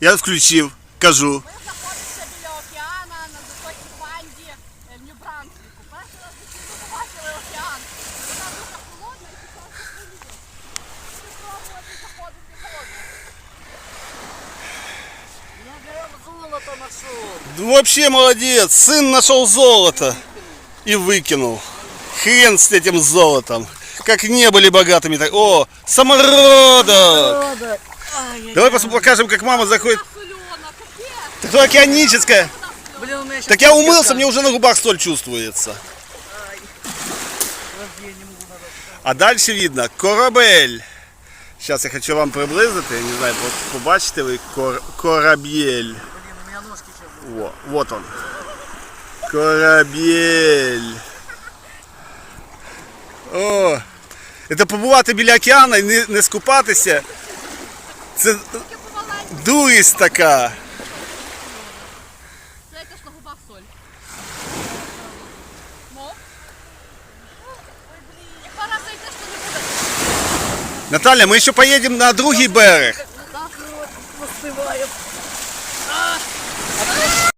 Я включив, кажу. Ми знаходимося біля океана на високій банді е, в Нью-Брансвіку. Перший раз в житті ми побачили океан. Вона дуже холодна і пішла в полі. Спробувати заходити в воду. Я прям золото нашел. Вообще молодец, сын нашел золото и выкинул. Хрен с этим золотом. Как не были богатыми, так... О, самородок! Давай покажем, как мама заходит. Так то океаническая. Блин, у меня. Так я умылся, мне уже на губах соль чувствуется. А дальше видно корабель. Сейчас я хочу вам приблизити, я не знаю, побачите ви кор... корабель. Блин, у меня ножки сейчас... Во, вот он. Корабель. О, це побувати біля океану і не, не скупатися. Це дурість така. Це теж на губах соль. Мов? Ой, блін. Яка раз зайдеш, то не буде. Наталя, ми ще поїдемо на другий берег.